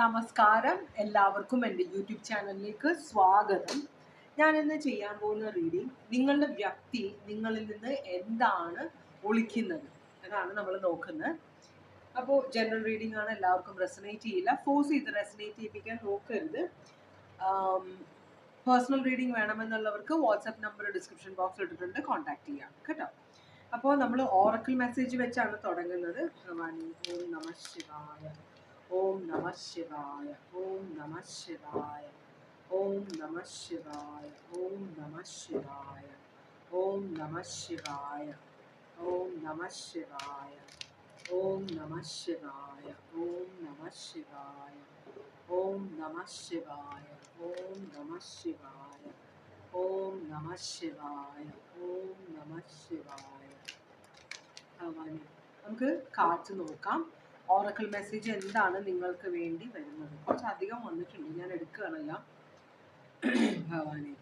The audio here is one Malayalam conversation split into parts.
നമസ്കാരം. എല്ലാവർക്കും എന്റെ യൂട്യൂബ് ചാനലിലേക്ക് സ്വാഗതം. ഞാൻ ഇന്ന് ചെയ്യാൻ പോകുന്ന റീഡിംഗ് നിങ്ങളുടെ വ്യക്തി നിങ്ങളിൽ നിന്ന് എന്താണ് ഒളിക്കുന്നത്? അതാണ് നമ്മൾ നോക്കുന്നത്. അപ്പോൾ ജനറൽ റീഡിംഗ് ആണ് എല്ലാവർക്കും റെസനേറ്റ് ചെയ്യില്ല. ഫോഴ്സ് ചെയ്ത് റെസനേറ്റ് ചെയ്യിപ്പിക്കാൻ നോക്കരുത്. പേഴ്സണൽ റീഡിംഗ് വേണമെന്നുള്ളവർക്ക് വാട്സാപ്പ് നമ്പർ ഡിസ്ക്രിപ്ഷൻ ബോക്സിൽ ഇട്ടിട്ടുണ്ട്. കോൺടാക്ട് ചെയ്യാം. കേട്ടോ? അപ്പോൾ നമ്മൾ ഓറക്കിൾ മെസ്സേജ് വെച്ചാണ് തുടങ്ങുന്നത്. ഭഗവാൻ ഓം നമ ശിവായ. ഓം നമ ശിവായ ഓം നമ ശിവായ ഓം നമ ശിവായ ഓം നമ ശിവായ ഓം നമ ശിവായ ഓം നമ ശിവായ ഓം നമ ശിവായ ഓം നമ ശിവായ ഓം നമ ശിവായ ഓം നമ ശിവായ ഓം നമ ശിവായ ഓം നമ ശിവായ ഭഗവാനെ നമുക്ക് കാറ്റ് നോക്കാം ഓറക്കിൾ മെസ്സേജ് എന്താണ് നിങ്ങൾക്ക് വേണ്ടി വരുന്നത്? കുറച്ച് അധികം വന്നിട്ടുണ്ട്. ഞാൻ എടുക്കുകയാണല്ല. ഭഗവാനെ.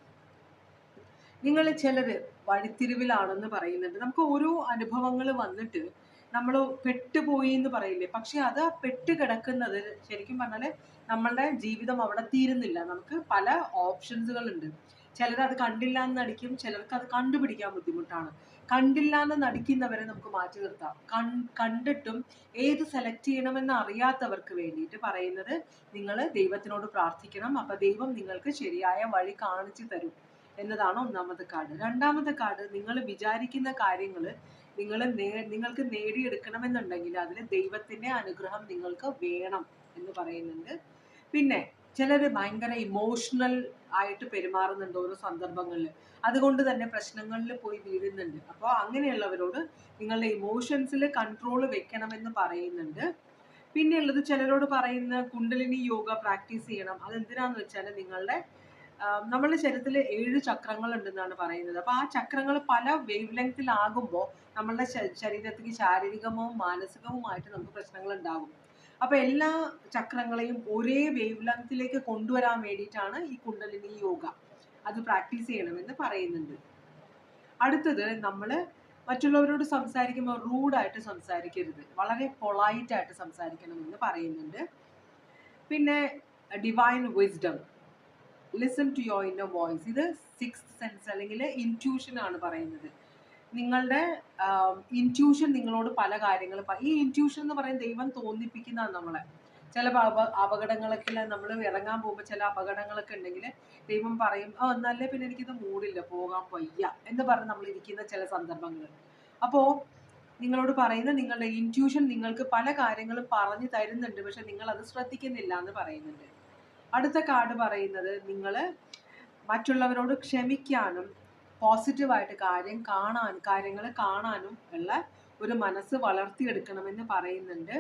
നിങ്ങൾ ചിലർ വഴിത്തിരിവിലാണെന്ന് പറയുന്നുണ്ട്. നമുക്ക് ഓരോ അനുഭവങ്ങൾ വന്നിട്ട് നമ്മൾ പെട്ടുപോയി എന്ന് പറയില്ലേ? പക്ഷെ അത് പെട്ട് കിടക്കുന്നത് ശരിക്കും പറഞ്ഞാൽ നമ്മളുടെ ജീവിതം അവിടെ തീരുന്നില്ല. നമുക്ക് പല ഓപ്ഷൻസുകളുണ്ട് ചിലർ അത് കണ്ടില്ല എന്നടിക്കും ചിലർക്ക് അത് കണ്ടുപിടിക്കാൻ ബുദ്ധിമുട്ടാണ്. കണ്ടില്ല എന്ന് നടിക്കുന്നവരെ നമുക്ക് മാറ്റി നിർത്താം. കൺ കണ്ടിട്ടും ഏത് സെലക്ട് ചെയ്യണമെന്ന് അറിയാത്തവർക്ക് വേണ്ടിയിട്ട് പറയുന്നത് നിങ്ങൾ ദൈവത്തിനോട് പ്രാർത്ഥിക്കണം. അപ്പൊ ദൈവം നിങ്ങൾക്ക് ശരിയായ വഴി കാണിച്ചു തരും എന്നതാണ് ഒന്നാമത്തെ കാർഡ്. രണ്ടാമത്തെ കാർഡ് നിങ്ങൾ വിചാരിക്കുന്ന കാര്യങ്ങൾ നിങ്ങൾ നിങ്ങൾക്ക് നേടിയെടുക്കണമെന്നുണ്ടെങ്കിൽ അതിന് ദൈവത്തിന്റെ അനുഗ്രഹം നിങ്ങൾക്ക് വേണം എന്ന് പറയുന്നുണ്ട്. പിന്നെ ചിലർ ഭയങ്കര ഇമോഷണൽ ആയിട്ട് പെരുമാറുന്നുണ്ട് ഓരോ സന്ദർഭങ്ങളിൽ. അതുകൊണ്ട് തന്നെ പ്രശ്നങ്ങളിൽ പോയി വീഴുന്നുണ്ട്. അപ്പോൾ അങ്ങനെയുള്ളവരോട് നിങ്ങളുടെ ഇമോഷൻസിൽ കൺട്രോൾ വെക്കണമെന്ന് പറയുന്നുണ്ട്. പിന്നെ ഉള്ളത് ചിലരോട് പറയുന്ന കുണ്ടലിനി യോഗ പ്രാക്ടീസ് ചെയ്യണം. അതെന്തിനാന്ന് വെച്ചാൽ നിങ്ങളുടെ നമ്മളുടെ ശരീരത്തിൽ ഏഴ് ചക്രങ്ങൾ ഉണ്ടെന്നാണ് പറയുന്നത്. അപ്പോൾ ആ ചക്രങ്ങൾ പല വേവ് ലെങ്തിലാകുമ്പോൾ നമ്മളുടെ ശരീരത്തിന് ശാരീരികവും മാനസികവുമായിട്ട് നമുക്ക് പ്രശ്നങ്ങൾ ഉണ്ടാകും അപ്പൊ എല്ലാ ചക്രങ്ങളെയും ഒരേ വേവ് ലെങ്ത്തിലേക്ക് കൊണ്ടുവരാൻ വേണ്ടിയിട്ടാണ് ഈ കുണ്ടലിനി യോഗ. അത് പ്രാക്ടീസ് ചെയ്യണമെന്ന് പറയുന്നുണ്ട്. അടുത്തത് നമ്മൾ മറ്റുള്ളവരോട് സംസാരിക്കുമ്പോൾ റൂഡായിട്ട് സംസാരിക്കരുത്. വളരെ പൊളൈറ്റായിട്ട് സംസാരിക്കണമെന്ന് പറയുന്നുണ്ട്. പിന്നെ divine wisdom listen to your inner voice ഇത് സിക്സ് സെൻസ് അല്ലെങ്കിൽ ഇന്റ്യൂഷൻ ആണ് പറയുന്നത്. നിങ്ങളുടെ ഇന്റ്യൂഷൻ നിങ്ങളോട് പല കാര്യങ്ങൾ ഈ ഇന്റ്യൂഷൻ എന്ന് പറയുന്നത് ദൈവം തോന്നിപ്പിക്കുന്നതാണ് നമ്മളെ. ചില അപ അപകടങ്ങളൊക്കെ നമ്മൾ ഇറങ്ങാൻ പോകുമ്പോൾ ചില അപകടങ്ങളൊക്കെ ഉണ്ടെങ്കിൽ ദൈവം പറയും ആ എന്നല്ലേ പിന്നെ എനിക്കിത് മൂടില്ല പോകാൻ വയ്യ എന്ന് പറഞ്ഞ് നമ്മൾ ഇരിക്കുന്ന ചില സന്ദർഭങ്ങൾ അപ്പോൾ നിങ്ങളോട് പറയുന്ന നിങ്ങളുടെ ഇന്റ്യൂഷൻ നിങ്ങൾക്ക് പല കാര്യങ്ങളും പറഞ്ഞു തരുന്നുണ്ട് പക്ഷെ നിങ്ങൾ അത് ശ്രദ്ധിക്കുന്നില്ല എന്ന് പറയുന്നുണ്ട്. അടുത്ത കാർഡ് പറയുന്നത് നിങ്ങൾ മറ്റുള്ളവരോട് ക്ഷമിക്കാനും പോസിറ്റീവായിട്ട് കാര്യം കാണാൻ കാര്യങ്ങൾ കാണാനും ഉള്ള ഒരു മനസ്സ് വളർത്തിയെടുക്കണമെന്ന് പറയുന്നുണ്ട്.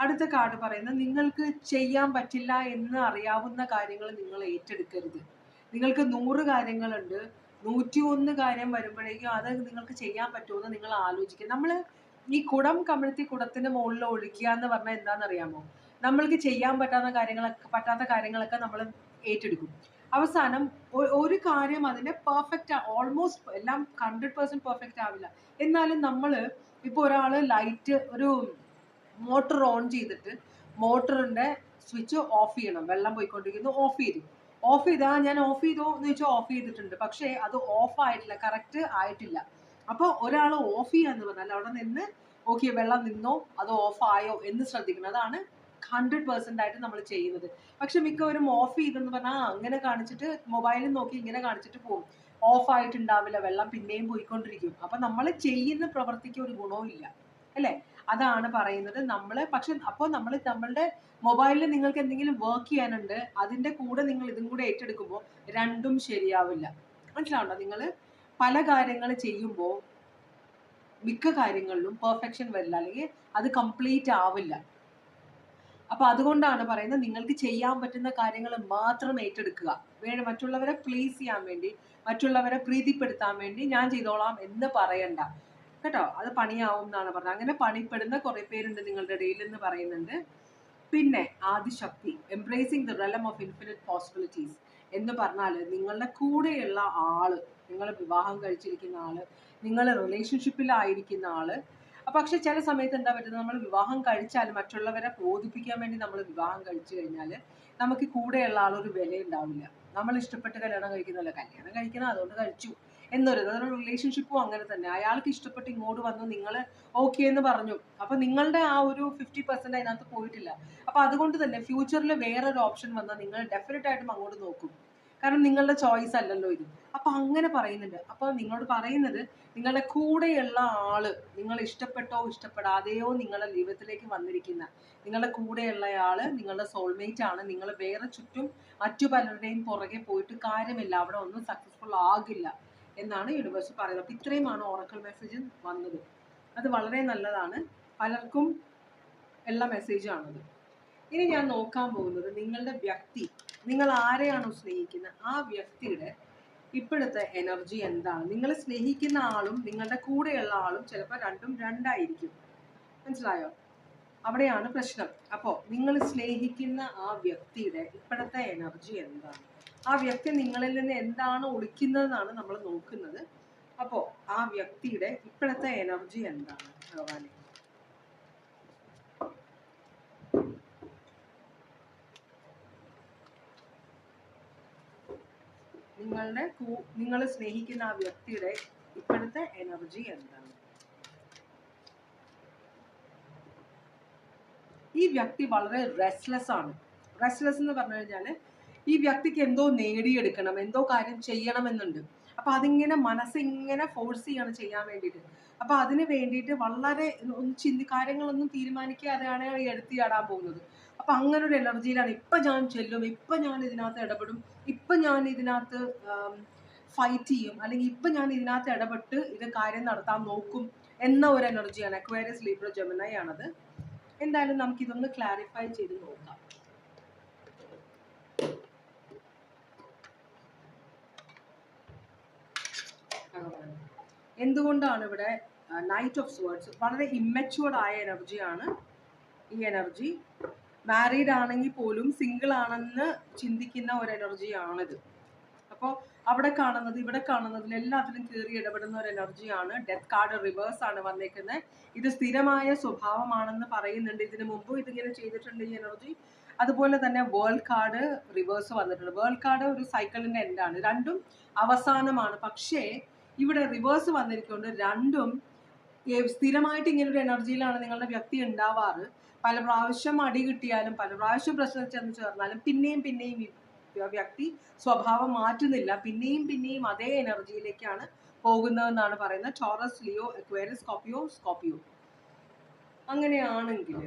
അടുത്ത കാർഡ് പറയുന്നത് നിങ്ങൾക്ക് ചെയ്യാൻ പറ്റില്ല എന്ന് അറിയാവുന്ന കാര്യങ്ങൾ നിങ്ങൾ ഏറ്റെടുക്കരുത്. നിങ്ങൾക്ക് നൂറ് കാര്യങ്ങളുണ്ട്. നൂറ്റി ഒന്ന് കാര്യം വരുമ്പോഴേക്കും അത് നിങ്ങൾക്ക് ചെയ്യാൻ പറ്റുമെന്ന് നിങ്ങൾ ആലോചിക്കുക. നമ്മൾ ഈ കുടം കമിഴ്ത്തി കുടത്തിന്റെ മുകളിൽ ഒഴിക്കുക എന്ന് പറഞ്ഞാൽ എന്താണെന്നറിയാമോ നമ്മൾക്ക് ചെയ്യാൻ പറ്റാത്ത കാര്യങ്ങളൊക്കെ പറ്റാത്ത കാര്യങ്ങളൊക്കെ നമ്മൾ ഏറ്റെടുക്കും. അവസാനം ഒരു കാര്യം അതിനെ പെർഫെക്റ്റ് ഓൾമോസ്റ്റ് എല്ലാം ഹൺഡ്രഡ് പെർസെന്റ് പെർഫെക്റ്റ് ആവില്ല. എന്നാലും നമ്മൾ ഇപ്പോൾ ഒരാൾ ലൈറ്റ് ഒരു മോട്ടർ ഓൺ ചെയ്തിട്ട് മോട്ടറിന്റെ സ്വിച്ച് ഓഫ് ചെയ്യണം. വെള്ളം പോയിക്കൊണ്ടിരിക്കുന്നു ഓഫ് ചെയ്തു. ഓഫ് ചെയ്താ ഞാൻ ഓഫ് ചെയ്തോ എന്ന് ചോദിച്ചാൽ ഓഫ് ചെയ്തിട്ടുണ്ട്. പക്ഷേ അത് ഓഫ് ആയിട്ടില്ല കറക്റ്റ് ആയിട്ടില്ല. അപ്പോൾ ഒരാൾ ഓഫ് ചെയ്യാന്ന് പറഞ്ഞാൽ അവിടെ നിന്ന് ഓക്കെ വെള്ളം നിന്നോ അത് ഓഫ് ആയോ എന്ന് ശ്രദ്ധിക്കണം. അതാണ് ഹൺഡ്രഡ് പെർസെന്റ് ആയിട്ട് നമ്മൾ ചെയ്യുന്നത്. പക്ഷെ മിക്കവരും ഓഫ് ചെയ്തെന്ന് പറഞ്ഞാൽ അങ്ങനെ കാണിച്ചിട്ട് മൊബൈലിൽ നോക്കി ഇങ്ങനെ കാണിച്ചിട്ട് പോകും. ഓഫ് ആയിട്ടുണ്ടാവില്ല വെള്ളം പിന്നെയും പോയിക്കൊണ്ടിരിക്കും. അപ്പൊ നമ്മൾ ചെയ്യുന്ന പ്രവൃത്തിക്ക് ഒരു ഗുണവും ഇല്ല. അല്ലേ? അതാണ് പറയുന്നത്. നമ്മൾ പക്ഷെ അപ്പോൾ നമ്മൾ നമ്മളുടെ മൊബൈലിൽ നിങ്ങൾക്ക് എന്തെങ്കിലും വർക്ക് ചെയ്യാനുണ്ട് അതിന്റെ കൂടെ നിങ്ങൾ ഇതും കൂടെ ഏറ്റെടുക്കുമ്പോൾ രണ്ടും ശരിയാവില്ല. മനസ്സിലാവണ്ടോ? നിങ്ങൾ പല കാര്യങ്ങൾ ചെയ്യുമ്പോൾ മിക്ക കാര്യങ്ങളിലും പെർഫെക്ഷൻ വരില്ല. അല്ലെങ്കിൽ അത് കംപ്ലീറ്റ് ആവില്ല. അപ്പൊ അതുകൊണ്ടാണ് പറയുന്നത് നിങ്ങൾക്ക് ചെയ്യാൻ പറ്റുന്ന കാര്യങ്ങൾ മാത്രം ഏറ്റെടുക്കുക. വേണം മറ്റുള്ളവരെ പ്ലീസ് ചെയ്യാൻ വേണ്ടി മറ്റുള്ളവരെ പ്രീതിപ്പെടുത്താൻ വേണ്ടി ഞാൻ ചെയ്തോളാം എന്ന് പറയണ്ട. കേട്ടോ? അത് പണിയാവും എന്നാണ് പറഞ്ഞത്. അങ്ങനെ പണിപ്പെടുന്ന കുറെ പേരുണ്ട് നിങ്ങളുടെ ഇടയിൽ എന്ന് പറയുന്നുണ്ട്. പിന്നെ Adishakti embracing the realm of infinite possibilities എന്ന് പറഞ്ഞാൽ നിങ്ങളുടെ കൂടെയുള്ള ആൾ നിങ്ങൾ വിവാഹം കഴിച്ചിരിക്കുന്ന ആൾ നിങ്ങൾ റിലേഷൻഷിപ്പിലായിരിക്കുന്ന ആൾ പക്ഷെ ചില സമയത്ത് എന്താ പറ്റുന്നത്? നമ്മൾ വിവാഹം കഴിച്ചാൽ മറ്റുള്ളവരെ ബോധിപ്പിക്കാൻ വേണ്ടി നമ്മൾ വിവാഹം കഴിച്ചു കഴിഞ്ഞാൽ നമുക്ക് കൂടെയുള്ള ആളൊരു വില ഉണ്ടാവില്ല. നമ്മൾ ഇഷ്ടപ്പെട്ട് കല്യാണം കഴിക്കുന്നില്ല കല്യാണം കഴിക്കണം അതുകൊണ്ട് കഴിച്ചു. എന്നൊരു റിലേഷൻഷിപ്പും അങ്ങനെ തന്നെ. അയാൾക്ക് ഇഷ്ടപ്പെട്ട് ഇങ്ങോട്ട് വന്നു നിങ്ങൾ ഓക്കെ എന്ന് പറഞ്ഞു. അപ്പൊ നിങ്ങളുടെ ആ ഒരു ഫിഫ്റ്റി പെർസെന്റ് അതിനകത്ത് പോയിട്ടില്ല. അപ്പൊ അതുകൊണ്ട് തന്നെ ഫ്യൂച്ചറിൽ വേറൊരു ഓപ്ഷൻ വന്നാൽ നിങ്ങൾ ഡെഫിനറ്റ് ആയിട്ടും അങ്ങോട്ട് നോക്കും. കാരണം നിങ്ങളുടെ ചോയ്സ് അല്ലല്ലോ ഇത്. അപ്പൊ അങ്ങനെ പറയുന്നുണ്ട്. അപ്പൊ നിങ്ങളോട് പറയുന്നത് നിങ്ങളുടെ കൂടെയുള്ള ആൾ നിങ്ങൾ ഇഷ്ടപ്പെട്ടോ ഇഷ്ടപ്പെടാതെയോ നിങ്ങളുടെ ജീവിതത്തിലേക്ക് വന്നിരിക്കുന്ന നിങ്ങളുടെ കൂടെയുള്ള ആൾ നിങ്ങളുടെ സോൾമേറ്റ് ആണ്. നിങ്ങൾ വേറെ ചുറ്റും മറ്റു പലരുടെയും പുറകെ പോയിട്ട് കാര്യമില്ല. അവിടെ ഒന്നും സക്സസ്ഫുൾ ആകില്ല എന്നാണ് യൂണിവേഴ്സ് പറയുന്നത്. അപ്പൊ ഇത്രയുമാണ് ഓറക്കൽ മെസ്സേജ് വന്നത്. അത് വളരെ നല്ലതാണ്. പലർക്കും ഉള്ള മെസ്സേജാണത് ഇനി ഞാൻ നോക്കാൻ പോകുന്നത് നിങ്ങളുടെ വ്യക്തി നിങ്ങൾ ആരെയാണോ സ്നേഹിക്കുന്നത് ആ വ്യക്തിയുടെ ഇപ്പോഴത്തെ എനർജി എന്താണ്? നിങ്ങൾ സ്നേഹിക്കുന്ന ആളും നിങ്ങളുടെ കൂടെയുള്ള ആളും ചിലപ്പോൾ രണ്ടും രണ്ടായിരിക്കും. മനസ്സിലായോ? അവിടെയാണ് പ്രശ്നം. അപ്പോൾ നിങ്ങൾ സ്നേഹിക്കുന്ന ആ വ്യക്തിയുടെ ഇപ്പോഴത്തെ എനർജി എന്താണ്? ആ വ്യക്തി നിങ്ങളിൽ നിന്ന് എന്താണ് ഒളിക്കുന്നതെന്നാണ് നമ്മൾ നോക്കുന്നത്. അപ്പോൾ ആ വ്യക്തിയുടെ ഇപ്പോഴത്തെ എനർജി എന്താണ് ഭഗവാനെ? നിങ്ങളുടെ നിങ്ങൾ സ്നേഹിക്കുന്ന ആ വ്യക്തിയുടെ ഇപ്പോഴത്തെ എനർജി എന്താണ്? ഈ വ്യക്തി വളരെ റെസ്ലെസ് ആണ്. റെസ്ലെസ് എന്ന് പറഞ്ഞു കഴിഞ്ഞാൽ ഈ വ്യക്തിക്ക് എന്തോ നേടിയെടുക്കണം എന്തോ കാര്യം ചെയ്യണമെന്നുണ്ട്. അപ്പൊ അതിങ്ങനെ മനസ്സ് ഇങ്ങനെ ഫോഴ്സ് ചെയ്യാണ് ചെയ്യാൻ വേണ്ടിയിട്ട്. അപ്പൊ അതിന് വേണ്ടിയിട്ട് വളരെ ഒന്ന് ചിന്തി കാര്യങ്ങളൊന്നും തീരുമാനിക്കാതെയാണ് ഈ എടുത്തിയാടാൻ പോകുന്നത്. അപ്പൊ അങ്ങനെ ഒരു എനർജിയിലാണ്. ഇപ്പൊ ഞാൻ ചെല്ലും ഇപ്പൊ ഞാൻ ഇതിനകത്ത് ഇടപെടും ഇപ്പൊ ഞാൻ ഇതിനകത്ത് ഫൈറ്റ് ചെയ്യും അല്ലെങ്കിൽ ഇപ്പൊ ഞാൻ ഇതിനകത്ത് ഇടപെട്ട് ഇത് കാര്യം നടത്താൻ നോക്കും എന്ന ഒരു എനർജിയാണ്. അക്വയറിയസ് ലീബ്രോ ജെമിനായി ആണത്. എന്തായാലും നമുക്ക് ഇതൊന്ന് ക്ലാരിഫൈ ചെയ്ത് നോക്കാം. എന്തുകൊണ്ടാണ് ഇവിടെ നൈറ്റ് ഓഫ് സ്വേർഡ്സ് വളരെ ഇമ്മച്ചുവർഡ് ആയ എനർജിയാണ് ഈ എനർജി മാരീഡ് ആണെങ്കിൽ പോലും സിംഗിൾ ആണെന്ന് ചിന്തിക്കുന്ന ഒരു എനർജിയാണിത് അപ്പോൾ അവിടെ കാണുന്നത് ഇവിടെ കാണുന്നതിൽ എല്ലാത്തിലും കയറി ഇടപെടുന്ന ഒരു എനർജിയാണ് ഡെത്ത് കാർഡ് റിവേഴ്സ് ആണ് വന്നേക്കുന്നത് ഇത് സ്ഥിരമായ സ്വഭാവമാണെന്ന് പറയുന്നുണ്ട്. ഇതിനു മുമ്പ് ഇതിങ്ങനെ ചെയ്തിട്ടുണ്ട് ഈ എനർജി അതുപോലെ തന്നെ വേൾഡ് കാർഡ് റിവേഴ്സ് വന്നിട്ടുണ്ട്. വേൾഡ് കാർഡ് ഒരു സൈക്കിളിന്റെ എൻഡാണ് രണ്ടും അവസാനമാണ്. പക്ഷേ ഇവിടെ റിവേഴ്സ് വന്നിരിക്കുന്നത് രണ്ടും സ്ഥിരമായിട്ട് ഇങ്ങനെ ഒരു എനർജിയിലാണ് നിങ്ങളുടെ വ്യക്തി ഉണ്ടാവാറ്. പല പ്രാവശ്യം അടി കിട്ടിയാലും പല പ്രാവശ്യം പ്രശ്നം ചെന്ന് ചേർന്നാലും പിന്നെയും പിന്നെയും വ്യക്തി സ്വഭാവം മാറ്റുന്നില്ല. പിന്നെയും പിന്നെയും അതേ എനർജിയിലേക്കാണ് പോകുന്നതെന്നാണ് പറയുന്നത്. Taurus Leo Aquarius Scorpio Scorpio അങ്ങനെയാണെങ്കിൽ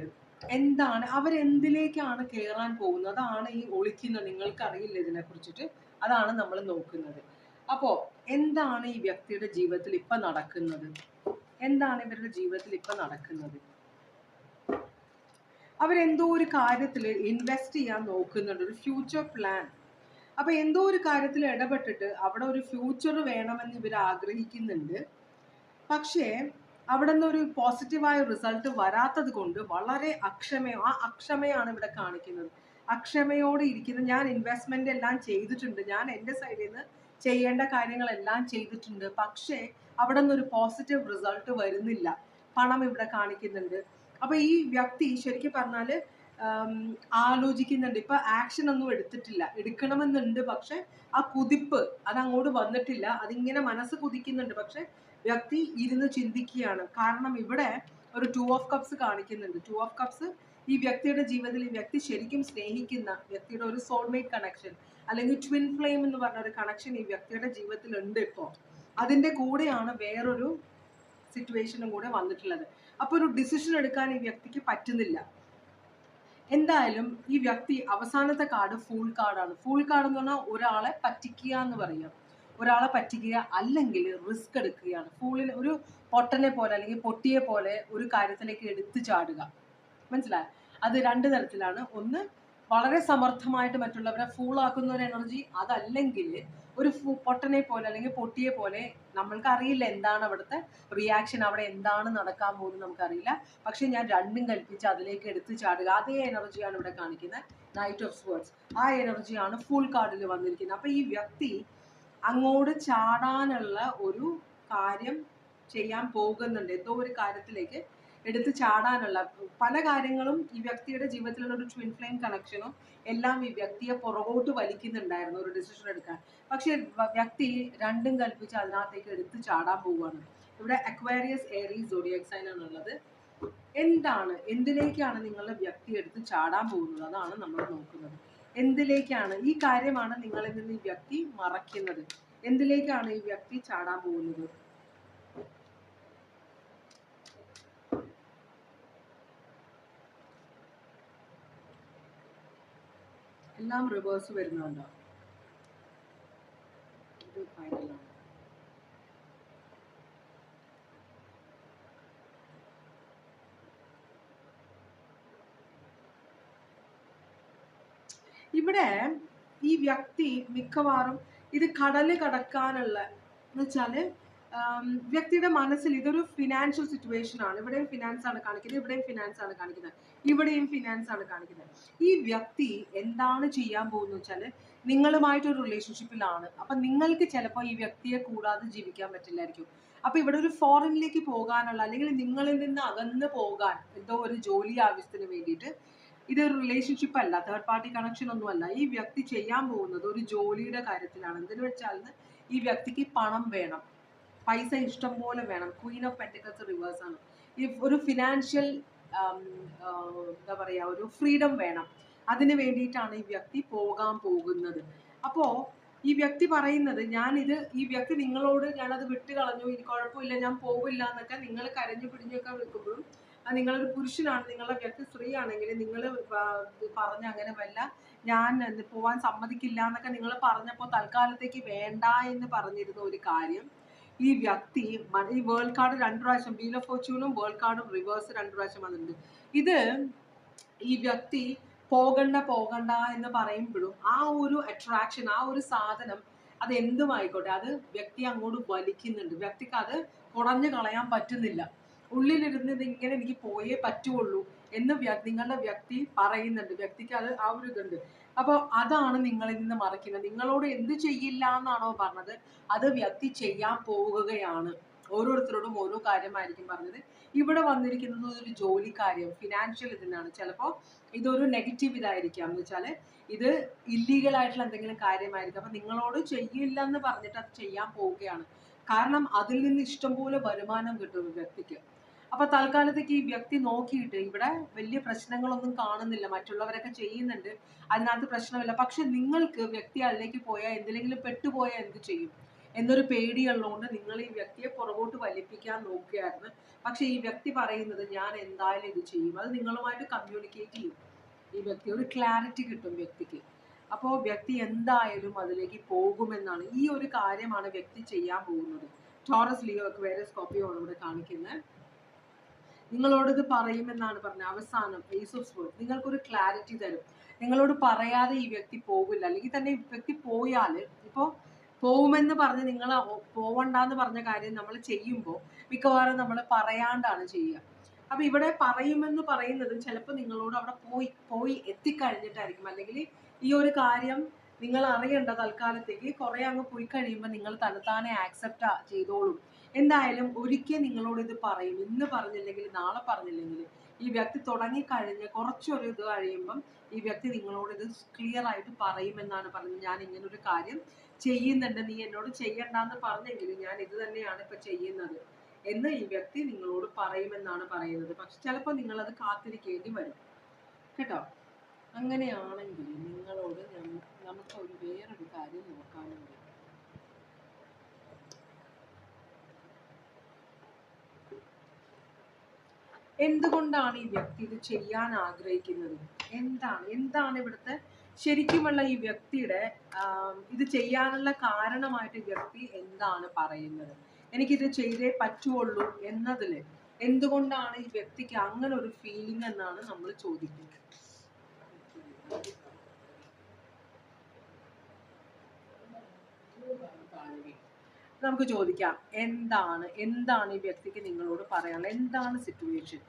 എന്താണ് അവരെന്തിലേക്കാണ് കയറാൻ പോകുന്നത്? അതാണ് ഈ ഒളിക്കുന്നത്. നിങ്ങൾക്ക് അറിയില്ല ഇതിനെ കുറിച്ചിട്ട് അതാണ് നമ്മൾ നോക്കുന്നത്. അപ്പോ എന്താണ് ഈ വ്യക്തിയുടെ ജീവിതത്തിൽ ഇപ്പൊ നടക്കുന്നത്? എന്താണ് ഇവരുടെ ജീവിതത്തിൽ ഇപ്പൊ നടക്കുന്നത്? അവരെന്തോ ഒരു കാര്യത്തിൽ ഇൻവെസ്റ്റ് ചെയ്യാൻ നോക്കുന്നുണ്ട് ഒരു ഫ്യൂച്ചർ പ്ലാൻ അപ്പൊ എന്തോ ഒരു കാര്യത്തിൽ ഇടപെട്ടിട്ട് അവിടെ ഒരു ഫ്യൂച്ചർ വേണമെന്ന് ഇവർ ആഗ്രഹിക്കുന്നുണ്ട്. പക്ഷേ അവിടെ നിന്നൊരു പോസിറ്റീവായ റിസൾട്ട് വരാത്തത് കൊണ്ട് വളരെ അക്ഷമയോ ആ അക്ഷമയാണ് ഇവിടെ കാണിക്കുന്നത്. അക്ഷമയോടെ ഇരിക്കുന്ന ഞാൻ ഇൻവെസ്റ്റ്മെന്റ് എല്ലാം ചെയ്തിട്ടുണ്ട് ഞാൻ എന്റെ സൈഡിൽ നിന്ന് ചെയ്യേണ്ട കാര്യങ്ങളെല്ലാം ചെയ്തിട്ടുണ്ട്. പക്ഷേ അവിടെ നിന്ന് ഒരു പോസിറ്റീവ് റിസൾട്ട് വരുന്നില്ല. പണം ഇവിടെ കാണിക്കുന്നുണ്ട്. അപ്പൊ ഈ വ്യക്തി ശരിക്കും പറഞ്ഞാൽ ആലോചിക്കുന്നുണ്ട്. ഇപ്പൊ ആക്ഷൻ ഒന്നും എടുത്തിട്ടില്ല. എടുക്കണമെന്നുണ്ട് പക്ഷെ ആ കുതിപ്പ് അത് അങ്ങോട്ട് വന്നിട്ടില്ല. അതിങ്ങനെ മനസ്സ് കുതിക്കുന്നുണ്ട്. പക്ഷെ വ്യക്തി ഇരുന്ന് ചിന്തിക്കുകയാണ്. കാരണം ഇവിടെ ഒരു ടു ഓഫ് കപ്സ് കാണിക്കുന്നുണ്ട്. ടു ഓഫ് കപ്സ് ഈ വ്യക്തിയുടെ ജീവിതത്തിൽ ഈ വ്യക്തി ശരിക്കും സ്നേഹിക്കുന്ന വ്യക്തിയുടെ ഒരു സോൾമേറ്റ് കണക്ഷൻ അല്ലെങ്കിൽ ട്വിൻ ഫ്ലെയിം എന്ന് പറഞ്ഞ ഒരു കണക്ഷൻ ഈ വ്യക്തിയുടെ ജീവിതത്തിൽ ഉണ്ട് ഇപ്പോൾ അതിന്റെ കൂടെയാണ് വേറൊരു സിറ്റുവേഷനും കൂടെ വന്നിട്ടുള്ളത്. അപ്പോൾ ഒരു ഡിസിഷൻ എടുക്കാൻ ഈ വ്യക്തിക്ക് പറ്റുന്നില്ല. എന്തായാലും ഈ വ്യക്തി അവസാനത്തെ കാർഡ് ഫുൾ കാർഡാണ് ഫുൾ കാർഡ് എന്ന് പറഞ്ഞാൽ ഒരാളെ പറ്റിക്കുക എന്ന് പറയാം. ഒരാളെ പറ്റിക്കുക അല്ലെങ്കിൽ റിസ്ക് എടുക്കുകയാണ്. ഫൂളിൽ ഒരു പൊട്ടനെ പോലെ അല്ലെങ്കിൽ പൊട്ടിയെ പോലെ ഒരു കാര്യത്തിലേക്ക് എടുത്തു ചാടുക. മനസ്സിലായോ? അത് രണ്ട് തരത്തിലാണ്. ഒന്ന് വളരെ സമർത്ഥമായിട്ട് മറ്റുള്ളവരെ ഫൂളാക്കുന്ന ഒരു എനർജി അതല്ലെങ്കിൽ ഒരു പൊട്ടനെ പോലെ അല്ലെങ്കിൽ പൊട്ടിയെ പോലെ നമ്മൾക്ക് അറിയില്ല എന്താണ് അവിടുത്തെ റിയാക്ഷൻ അവിടെ എന്താണ് നടക്കാൻ പോകുന്നത് നമുക്കറിയില്ല. പക്ഷെ ഞാൻ രണ്ടും കൽപ്പിച്ച് അതിലേക്ക് എടുത്തു ചാടുക. അതേ എനർജിയാണ് ഇവിടെ കാണിക്കുന്നത്. നൈറ്റ് ഓഫ് സ്വേർഡ്സ് ആ എനർജിയാണ് ഫുൾ കാർഡിൽ വന്നിരിക്കുന്നത്. അപ്പൊ ഈ വ്യക്തി അങ്ങോട്ട് ചാടാനുള്ള ഒരു കാര്യം ചെയ്യാൻ പോകുന്നുണ്ട്. എന്തോ ഒരു കാര്യത്തിലേക്ക് എടുത്ത് ചാടാനുള്ള പല കാര്യങ്ങളും ഈ വ്യക്തിയുടെ ജീവിതത്തിലുള്ള ഒരു ട്വിൻ ഫ്ലെയിം കണക്ഷനും എല്ലാം ഈ വ്യക്തിയെ പുറകോട്ട് വലിക്കുന്നുണ്ടായിരുന്നു ഒരു ഡിസിഷൻ എടുക്കാൻ. പക്ഷേ വ്യക്തി രണ്ടും കൽപ്പിച്ച് അതിനകത്തേക്ക് എടുത്ത് ചാടാൻ പോവുകയാണ്. ഇവിടെ അക്വാരിയസ് ഏരീസ് സോഡിയക് സൈൻ എന്താണ് എന്തിലേക്കാണ് നിങ്ങളുടെ വ്യക്തി എടുത്ത് ചാടാൻ പോകുന്നത്? അതാണ് നമ്മൾ നോക്കുന്നത്. എന്തിലേക്കാണ് ഈ കാര്യമാണ് നിങ്ങളിൽ നിന്ന് ഈ വ്യക്തി മറയ്ക്കുന്നത്. എന്തിലേക്കാണ് ഈ വ്യക്തി ചാടാൻ പോകുന്നത്? എല്ലാം റിവേഴ്സ് വരുന്നുണ്ടോ? ഇത് ഫൈനലാണ് ഇവിടെ ഈ വ്യക്തി മിക്കവാറും ഇത് കടൽ കടക്കാനുള്ള എന്ന് വെച്ചാൽ വ്യക്തിയുടെ മനസ്സിൽ ഇതൊരു ഫിനാൻഷ്യൽ സിറ്റുവേഷൻ ആണ്. ഇവിടെയും ഫിനാൻസ് ആണ് കാണിക്കുന്നത് ഇവിടെയും ഫിനാൻസ് ആണ് കാണിക്കുന്നത് ഇവിടെയും ഫിനാൻസ് ആണ് കാണിക്കുന്നത്. ഈ വ്യക്തി എന്താണ് ചെയ്യാൻ പോകുന്നത് വെച്ചാൽ നിങ്ങളുമായിട്ടൊരു റിലേഷൻഷിപ്പിലാണ് അപ്പൊ നിങ്ങൾക്ക് ചിലപ്പോൾ ഈ വ്യക്തിയെ കൂടാതെ ജീവിക്കാൻ പറ്റില്ലായിരിക്കും. അപ്പൊ ഇവിടെ ഒരു ഫോറിനിലേക്ക് പോകാനുള്ള അല്ലെങ്കിൽ നിങ്ങളിൽ നിന്ന് അകന്ന് പോകാൻ എന്തോ ഒരു ജോലി ആവശ്യത്തിന് വേണ്ടിയിട്ട് ഇത് റിലേഷൻഷിപ്പ് അല്ല തേർഡ് പാർട്ടി കണക്ഷൻ ഒന്നുമല്ല ഈ വ്യക്തി ചെയ്യാൻ പോകുന്നത് ഒരു ജോലിയുടെ കാര്യത്തിലാണ്. എന്തെന്ന് വെച്ചാൽ ഈ വ്യക്തിക്ക് പണം വേണം. പൈസ ഇഷ്ടം പോലെ വേണം. ക്വീൻ ഓഫ് പെന്റിക്കൽസ് റിവേഴ്സ് ആണ്. ഈ ഒരു ഫിനാൻഷ്യൽ എന്താ പറയുക ഒരു ഫ്രീഡം വേണം. അതിന് വേണ്ടിയിട്ടാണ് ഈ വ്യക്തി പോകാൻ പോകുന്നത്. അപ്പോൾ ഈ വ്യക്തി പറയുന്നത് ഞാനിത് ഈ വ്യക്തി നിങ്ങളോട് ഞാനത് വിട്ട് കളഞ്ഞു ഇനി കുഴപ്പമില്ല ഞാൻ പോവില്ല എന്നൊക്കെ നിങ്ങൾ കരഞ്ഞു പിടിഞ്ഞൊക്കെ വിൽക്കുമ്പോഴും നിങ്ങളൊരു പുരുഷനാണ് നിങ്ങളുടെ വ്യക്തി സ്ത്രീ ആണെങ്കിൽ നിങ്ങൾ പറഞ്ഞ അങ്ങനെ വല്ല ഞാൻ പോവാൻ സമ്മതിക്കില്ല എന്നൊക്കെ നിങ്ങൾ പറഞ്ഞപ്പോൾ തൽക്കാലത്തേക്ക് വേണ്ട എന്ന് പറഞ്ഞിരുന്ന ഒരു കാര്യം ഈ വ്യക്തി ഈ വേൾഡ് കാർഡ് രണ്ടു പ്രാവശ്യം വീൽ ഓഫ് ഫോർച്യൂണും വേൾഡ് കാർഡും റിവേഴ്സ് രണ്ടു പ്രാവശ്യം വന്നിട്ടുണ്ട്. ഇത് ഈ വ്യക്തി പോകണ്ട പോകണ്ട എന്ന് പറയുമ്പോഴും ആ ഒരു അട്രാക്ഷൻ ആ ഒരു സാധനം അത് എന്തുമായിക്കോട്ടെ അത് വ്യക്തി അങ്ങോട്ട് വലിക്കുന്നുണ്ട്. വ്യക്തിക്ക് അത് കുറഞ്ഞു കളയാൻ പറ്റുന്നില്ല. ഉള്ളിലിരുന്ന് ഇത് ഇങ്ങനെ എനിക്ക് പോയേ പറ്റുള്ളൂ. എന്ന് നിങ്ങളുടെ വ്യക്തി പറയുന്നുണ്ട്. വ്യക്തിക്ക് അത് ആ ഒരു ഇതുണ്ട്. അപ്പൊ അതാണ് നിങ്ങളിൽ നിന്ന് മറയ്ക്കുന്നത് നിങ്ങളോട് എന്ത് ചെയ്യില്ല എന്നാണോ പറഞ്ഞത് അത് വ്യക്തി ചെയ്യാൻ പോവുകയാണ്. ഓരോരുത്തരോടും ഓരോ കാര്യമായിരിക്കും പറഞ്ഞത്. ഇവിടെ വന്നിരിക്കുന്നത് ഒരു ജോലി കാര്യം ഫിനാൻഷ്യൽ ഇതിനാണ് ചിലപ്പോൾ ഇതൊരു നെഗറ്റീവ് ഇതായിരിക്കാം. എന്ന് വെച്ചാൽ ഇത് ഇല്ലീഗൽ ആയിട്ടുള്ള എന്തെങ്കിലും കാര്യമായിരിക്കും. അപ്പൊ നിങ്ങളോട് ചെയ്യില്ല എന്ന് പറഞ്ഞിട്ട് അത് ചെയ്യാൻ പോവുകയാണ്. കാരണം അതിൽ നിന്ന് ഇഷ്ടംപോലെ വരുമാനം കിട്ടും വ്യക്തിക്ക്. അപ്പൊ തൽക്കാലത്തേക്ക് ഈ വ്യക്തി നോക്കിയിട്ട് ഇവിടെ വലിയ പ്രശ്നങ്ങളൊന്നും കാണുന്നില്ല മറ്റുള്ളവരൊക്കെ ചെയ്യുന്നുണ്ട് അതിനകത്ത് പ്രശ്നമില്ല. പക്ഷെ നിങ്ങൾക്ക് വ്യക്തി അതിലേക്ക് പോയാൽ എന്തിനെങ്കിലും പെട്ടുപോയാൽ എന്ത് ചെയ്യും? എന്നൊരു പേടിയുള്ളതുകൊണ്ട് നിങ്ങൾ ഈ വ്യക്തിയെ പുറകോട്ട് വലിപ്പിക്കാൻ നോക്കുകയായിരുന്നു. പക്ഷെ ഈ വ്യക്തി പറയുന്നത് ഞാൻ എന്തായാലും ഇത് ചെയ്യും. അത് നിങ്ങളുമായിട്ട് കമ്മ്യൂണിക്കേറ്റ് ചെയ്യും. ഈ വ്യക്തി ഒരു ക്ലാരിറ്റി കിട്ടും വ്യക്തിക്ക്. അപ്പോൾ വ്യക്തി എന്തായാലും അതിലേക്ക് പോകുമെന്നാണ് ഈ ഒരു കാര്യമാണ് വ്യക്തി ചെയ്യാൻ പോകുന്നത്. ടോറസ് ലിയോ വേറെ സ്കോപ്പിയോ ആണ് ഇവിടെ കാണിക്കുന്നത്. നിങ്ങളോട് ഇത് പറയുമെന്നാണ് പറഞ്ഞത്. അവസാനം ഏസ് ഓഫ് സ്പോർട്ട് നിങ്ങൾക്കൊരു ക്ലാരിറ്റി തരും. നിങ്ങളോട് പറയാതെ ഈ വ്യക്തി പോകില്ല അല്ലെങ്കിൽ തന്നെ ഈ വ്യക്തി പോയാൽ ഇപ്പോൾ പോകുമെന്ന് പറഞ്ഞ് നിങ്ങൾ പോവണ്ടെന്ന് പറഞ്ഞ കാര്യം നമ്മൾ ചെയ്യുമ്പോൾ മിക്കവാറും നമ്മൾ പറയാണ്ടാണ് ചെയ്യുക. അപ്പൊ ഇവിടെ പറയുമെന്ന് പറയുന്നത് ചിലപ്പോൾ നിങ്ങളോട് അവിടെ പോയി പോയി എത്തിക്കഴിഞ്ഞിട്ടായിരിക്കും. അല്ലെങ്കിൽ ഈ ഒരു കാര്യം നിങ്ങൾ അറിയേണ്ട തൽക്കാലത്തേക്ക് കുറെ അങ്ങ് പോയി കഴിയുമ്പോൾ നിങ്ങൾ തന്നെത്താനെ ആക്സെപ്റ്റ് ചെയ്തോളും. എന്തായാലും ഒരിക്കൽ നിങ്ങളോട് ഇത് പറയും. ഇന്ന് പറഞ്ഞില്ലെങ്കിൽ നാളെ പറഞ്ഞില്ലെങ്കിൽ ഈ വ്യക്തി തുടങ്ങി കഴിഞ്ഞ് കുറച്ചൊരു ഇത് കഴിയുമ്പം ഈ വ്യക്തി നിങ്ങളോട് ഇത് ക്ലിയർ ആയിട്ട് പറയുമെന്നാണ് പറഞ്ഞത്. ഞാൻ ഇങ്ങനെ ഒരു കാര്യം ചെയ്യുന്നുണ്ട്. നീ എന്നോട് ചെയ്യണ്ടെന്ന് പറഞ്ഞെങ്കിലും ഞാൻ ഇത് തന്നെയാണ് ഇപ്പൊ ചെയ്യുന്നത് എന്ന് ഈ വ്യക്തി നിങ്ങളോട് പറയുമെന്നാണ് പറയുന്നത്. പക്ഷെ ചിലപ്പോൾ നിങ്ങൾ അത് കാത്തിരിക്കേണ്ടി വരും. കേട്ടോ? അങ്ങനെയാണെങ്കിൽ നിങ്ങളോട് നമുക്ക് ഒരു വേറൊരു കാര്യം നോക്കാനുണ്ട്. എന്തുകൊണ്ടാണ് ഈ വ്യക്തി ഇത് ചെയ്യാൻ ആഗ്രഹിക്കുന്നത്? എന്താണ്? എന്താണ് ഇവിടുത്തെ ശരിക്കുമുള്ള ഈ വ്യക്തിയുടെ ഇത് ചെയ്യാനുള്ള കാരണമായിട്ട് വ്യക്തി എന്താണ് പറയുന്നത്? എനിക്കിത് ചെയ്തേ പറ്റുള്ളൂ എന്നതിൽ എന്തുകൊണ്ടാണ് ഈ വ്യക്തിക്ക് അങ്ങനെ ഒരു ഫീലിംഗ് എന്നാണ് നമ്മൾ ചോദിക്കുന്നത്? നമുക്ക് ചോദിക്കാം എന്താണ് എന്താണ് ഈ വ്യക്തിക്ക് നിങ്ങളോട് പറയാനുള്ളത്? എന്താണ് സിറ്റുവേഷൻ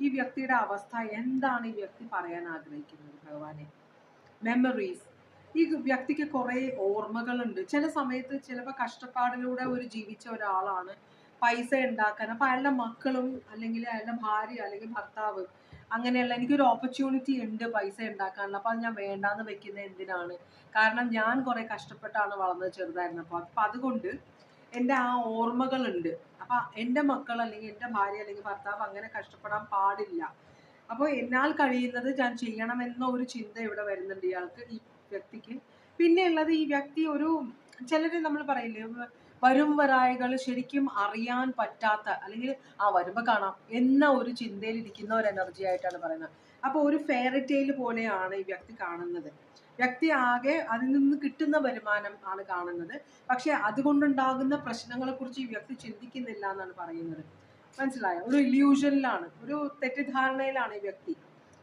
ഈ വ്യക്തിയുടെ അവസ്ഥ എന്താണ് ഈ വ്യക്തി പറയാൻ ആഗ്രഹിക്കുന്നത് ഭഗവാനെ? മെമ്മറീസ് ഈ വ്യക്തിക്ക് കുറേ ഓർമ്മകളുണ്ട്. ചില സമയത്ത് ചിലപ്പോൾ കഷ്ടപ്പാടിലൂടെ ഒരു ജീവിച്ച ഒരാളാണ് പൈസ ഉണ്ടാക്കാൻ അപ്പൊ അയാളുടെ മക്കളും അല്ലെങ്കിൽ അയാളുടെ ഭാര്യ അല്ലെങ്കിൽ ഭർത്താവ് അങ്ങനെയുള്ള എനിക്കൊരു ഓപ്പർച്യൂണിറ്റി ഉണ്ട് പൈസ ഉണ്ടാക്കാനുള്ള. അപ്പൊ അത് ഞാൻ വേണ്ടാന്ന് വെക്കുന്നത് എന്തിനാണ്? കാരണം ഞാൻ കുറെ കഷ്ടപ്പെട്ടാണ് വളർന്നത് ചെറുതായിരുന്നപ്പോൾ അപ്പൊ അതുകൊണ്ട് എന്റെ ആ ഓർമ്മകളുണ്ട്. അപ്പം എന്റെ മക്കൾ അല്ലെങ്കിൽ എന്റെ ഭാര്യ അല്ലെങ്കിൽ ഭർത്താവ് അങ്ങനെ കഷ്ടപ്പെടാൻ പാടില്ല. അപ്പോൾ എന്നാൽ കഴിയുന്നത് ഞാൻ ചെയ്യണമെന്ന ഒരു ചിന്ത ഇവിടെ വരുന്നുണ്ട് ഇയാൾക്ക് ഈ വ്യക്തിക്ക്. പിന്നെ ഉള്ളത് ഈ വ്യക്തി ഒരു ചിലര് നമ്മൾ പറയില്ലേ വരും വരായകൾ ശരിക്കും അറിയാൻ പറ്റാത്ത അല്ലെങ്കിൽ ആ വരുമ്പോൾ കാണാം എന്ന ഒരു ചിന്തയിൽ ഇരിക്കുന്ന ഒരു എനർജി ആയിട്ടാണ് പറയുന്നത്. അപ്പോൾ ഒരു ഫെയറി ടെയിൽ പോലെയാണ് ഈ വ്യക്തി കാണുന്നത്. വ്യക്തി ആകെ അതിൽ നിന്ന് കിട്ടുന്ന വരുമാനം ആണ് കാണുന്നത്. പക്ഷെ അതുകൊണ്ടുണ്ടാകുന്ന പ്രശ്നങ്ങളെ കുറിച്ച് ഈ വ്യക്തി ചിന്തിക്കുന്നില്ല എന്നാണ് പറയുന്നത്. മനസ്സിലായോ? ഒരു ഇല്യൂഷനിലാണ് ഒരു തെറ്റിദ്ധാരണയിലാണ് ഈ വ്യക്തി.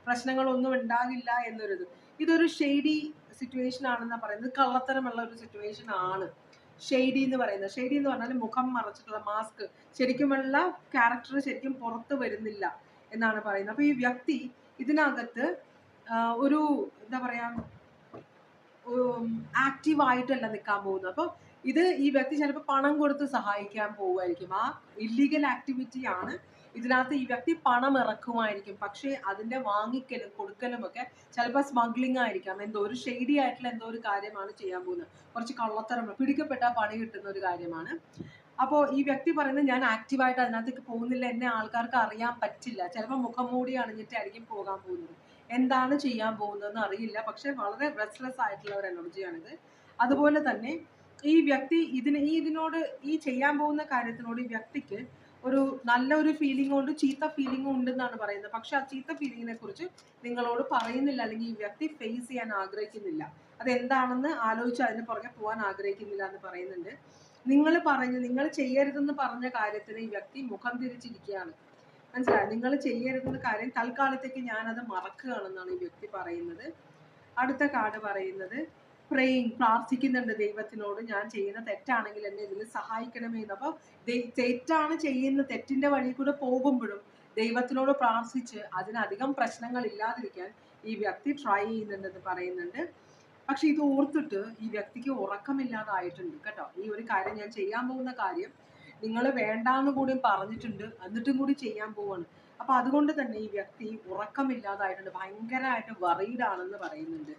പ്രശ്നങ്ങളൊന്നും ഉണ്ടാകില്ല എന്നൊരിത്. ഇതൊരു ഷെയ്ഡി സിറ്റുവേഷൻ ആണെന്നാണ് പറയുന്നത്. കള്ളത്തരമുള്ള ഒരു സിറ്റുവേഷൻ ആണ്. ഷെയ്ഡി എന്ന് പറയുന്നത്. ഷെയ്ഡി എന്ന് പറഞ്ഞാൽ മുഖം മറച്ചിട്ടുള്ള മാസ്ക് ശരിക്കുമുള്ള ക്യാരക്ടർ ശരിക്കും പുറത്ത് വരുന്നില്ല എന്നാണ് പറയുന്നത്. അപ്പൊ ഈ വ്യക്തി ഇതിനകത്ത് ഒരു എന്താ പറയാ ആക്റ്റീവ് ആയിട്ടല്ല നിൽക്കാൻ പോകുന്നത്. അപ്പോൾ ഇത് ഈ വ്യക്തി ചിലപ്പോൾ പണം കൊടുത്ത് സഹായിക്കാൻ പോവുമായിരിക്കും. ആ ഇല്ലീഗൽ ആക്ടിവിറ്റി ആണ് ഇതിനകത്ത് ഈ വ്യക്തി പണം ഇറക്കുമായിരിക്കും. പക്ഷേ അതിന്റെ വാങ്ങിക്കലും കൊടുക്കലും ഒക്കെ ചിലപ്പോൾ സ്മഗ്ലിംഗ് ആയിരിക്കാം. എന്തോ ഒരു ഷെയ്ഡി ആയിട്ടുള്ള എന്തോ ഒരു കാര്യമാണ് ചെയ്യാൻ പോകുന്നത്. കുറച്ച് കള്ളത്തരം പിടിക്കപ്പെട്ട പണി കിട്ടുന്ന ഒരു കാര്യമാണ്. അപ്പോൾ ഈ വ്യക്തി പറയുന്നത് ഞാൻ ആക്റ്റീവായിട്ട് അതിനകത്തേക്ക് പോകുന്നില്ല. എന്നെ ആൾക്കാർക്ക് അറിയാൻ പറ്റില്ല. ചിലപ്പോൾ മുഖം മൂടി അണിഞ്ഞിട്ടായിരിക്കും പോകാൻ പോകുന്നത്. എന്താണ് ചെയ്യാൻ പോകുന്നതെന്ന് അറിയില്ല. പക്ഷെ വളരെ റെസ്റ്റ്ലെസ് ആയിട്ടുള്ള ഒരു എനർജിയാണിത് അതുപോലെ തന്നെ ഈ വ്യക്തി ഇതിന് ഈ ഇതിനോട് ഈ ചെയ്യാൻ പോകുന്ന കാര്യത്തിനോട് ഈ വ്യക്തിക്ക് ഒരു നല്ല ഒരു ഫീലിംഗ് ഉണ്ട് ചീത്ത ഫീലിംഗും ഉണ്ടെന്നാണ് പറയുന്നത്. പക്ഷെ ആ ചീത്ത ഫീലിങ്ങിനെ കുറിച്ച് നിങ്ങളോട് പറയുന്നില്ല. അല്ലെങ്കിൽ ഈ വ്യക്തി ഫേസ് ചെയ്യാൻ ആഗ്രഹിക്കുന്നില്ല. അതെന്താണെന്ന് ആലോചിച്ച് അതിന് പുറകെ പോകാൻ ആഗ്രഹിക്കുന്നില്ല എന്ന് പറയുന്നുണ്ട്. നിങ്ങൾ പറഞ്ഞ് നിങ്ങൾ ചെയ്യരുതെന്ന് പറഞ്ഞ കാര്യത്തിന് ഈ വ്യക്തി മുഖം തിരിച്ചിരിക്കുകയാണ്. മനസ്സിലായോ? നിങ്ങൾ ചെയ്യരുതെന്ന കാര്യം തൽക്കാലത്തേക്ക് ഞാനത് മറക്കുകയാണെന്നാണ് ഈ വ്യക്തി പറയുന്നത്. അടുത്ത കാർഡ് പറയുന്നത് പ്രേയിങ് പ്രാർത്ഥിക്കുന്നുണ്ട് ദൈവത്തിനോട്. ഞാൻ ചെയ്യുന്ന തെറ്റാണെങ്കിൽ എന്നെ ഇതിൽ സഹായിക്കണമേ എന്ന്. അപ്പോൾ തെറ്റാണ് ചെയ്യുന്ന തെറ്റിന്റെ വഴി കൂടെ പോകുമ്പോഴും ദൈവത്തിനോട് പ്രാർത്ഥിച്ച് അതിനധികം പ്രശ്നങ്ങൾ ഇല്ലാതിരിക്കാൻ ഈ വ്യക്തി ട്രൈ ചെയ്യുന്നുണ്ടെന്ന് പറയുന്നുണ്ട്. പക്ഷെ ഇത് ഓർത്തിട്ട് ഈ വ്യക്തിക്ക് ഉറക്കമില്ലാതായിട്ടുണ്ട് കേട്ടോ. ഈ ഒരു കാര്യം ഞാൻ ചെയ്യാൻ പോകുന്ന കാര്യം നിങ്ങൾ വേണ്ടാന്ന് കൂടി പറഞ്ഞിട്ടുണ്ട്. എന്നിട്ടും കൂടി ചെയ്യാൻ പോവാണ്. അപ്പൊ അതുകൊണ്ട് തന്നെ ഈ വ്യക്തി ഉറക്കമില്ലാതായിട്ടുണ്ട്. ഭയങ്കരമായിട്ട് വറീഡാണെന്ന് പറയുന്നുണ്ട്.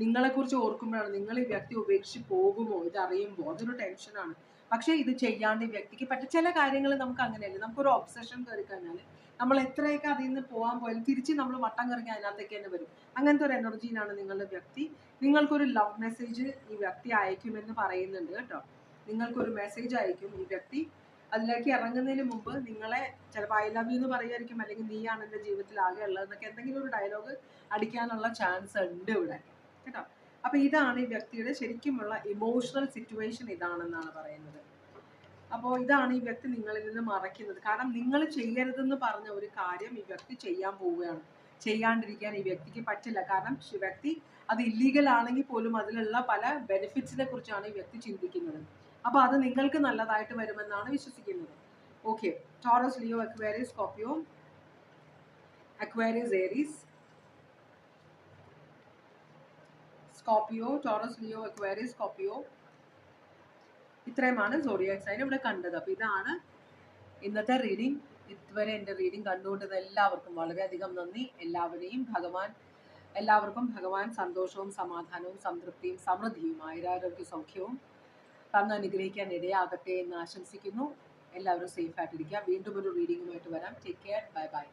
നിങ്ങളെ കുറിച്ച് ഓർക്കുമ്പോഴാണ് നിങ്ങൾ ഈ വ്യക്തി ഉപേക്ഷിച്ച് പോകുമോ? ഇത് അറിയുമ്പോൾ അതൊരു ടെൻഷനാണ് പക്ഷെ ഇത് ചെയ്യാണ്ട് ഈ വ്യക്തിക്ക് പറ്റും. ചില കാര്യങ്ങൾ നമുക്ക് അങ്ങനെയല്ല? നമുക്കൊരു ഒബ്സഷൻ കയറി കഴിഞ്ഞാൽ നമ്മൾ എത്രയൊക്കെ അതിൽ നിന്ന് പോകാൻ പോയാലും തിരിച്ച് നമ്മൾ വട്ടം കറങ്ങി അതിനകത്തേക്ക് തന്നെ വരും. അങ്ങനത്തെ ഒരു എനർജിയിലാണ് നിങ്ങളുടെ വ്യക്തി. നിങ്ങൾക്കൊരു ലവ് മെസ്സേജ് ഈ വ്യക്തി അയക്കുമെന്ന് പറയുന്നുണ്ട് കേട്ടോ. നിങ്ങൾക്കൊരു മെസ്സേജ് അയക്കും ഈ വ്യക്തി. അതിലേക്ക് ഇറങ്ങുന്നതിന് മുമ്പ് നിങ്ങളെ ചിലപ്പോൾ ഐ ലവ് യു എന്ന് പറയുമായിരിക്കും അല്ലെങ്കിൽ നീയാണ് എന്റെ ജീവിതത്തിൽ ആകെ ഉള്ളത് എന്നൊക്കെ എന്തെങ്കിലും ഒരു ഡയലോഗ് അടിക്കാനുള്ള ചാൻസ് ഉണ്ട് ഇവിടെ. കേട്ടോ? അപ്പൊ ഇതാണ് ഈ വ്യക്തിയുടെ ശരിക്കുമുള്ള ഇമോഷണൽ സിറ്റുവേഷൻ ഇതാണെന്നാണ് പറയുന്നത്. അപ്പോൾ ഇതാണ് ഈ വ്യക്തി നിങ്ങളിൽ നിന്ന് മറയ്ക്കുന്നത്. കാരണം നിങ്ങൾ ചെയ്യരുതെന്ന് പറഞ്ഞ ഒരു കാര്യം ഈ വ്യക്തി ചെയ്യാൻ പോവുകയാണ്. ചെയ്യാണ്ടിരിക്കാൻ ഈ വ്യക്തിക്ക് പറ്റില്ല. കാരണം വ്യക്തി അത് ഇല്ലീഗൽ ആണെങ്കിൽ പോലും അതിലുള്ള പല ബെനിഫിറ്റ്സിനെ കുറിച്ചാണ് ഈ വ്യക്തി ചിന്തിക്കുന്നത്. അപ്പൊ അത് നിങ്ങൾക്ക് നല്ലതായിട്ട് വരുമെന്നാണ് വിശ്വസിക്കുന്നത്. Okay Taurus Leo Aquarius Scorpio Aquarius Aries Scorpio Taurus Leo Aquarius Scorpio ഇത്രയുമാണ് സോഡിയാക് സൈൻ ഇവിടെ കണ്ടത്. അപ്പോൾ ഇതാണ് ഇന്നത്തെ റീഡിംഗ് ഇതുവരെ എന്റെ റീഡിംഗ് കണ്ടുകൊണ്ടത് എല്ലാവർക്കും വളരെയധികം നന്ദി. എല്ലാവരെയും ഭഗവാൻ എല്ലാവർക്കും ഭഗവാൻ സന്തോഷവും സമാധാനവും സംതൃപ്തിയും സമൃദ്ധിയും ആയുരാരോഗ്യ സൗഖ്യവും തന്ന് അനുഗ്രഹിക്കാൻ ഇടയാകട്ടെ എന്ന് ആശംസിക്കുന്നു. എല്ലാവരും സേഫ് ആയിട്ടിരിക്കുക. വീണ്ടും ഒരു റീഡിങ്ങുമായിട്ട് വരാം. Take care bye bye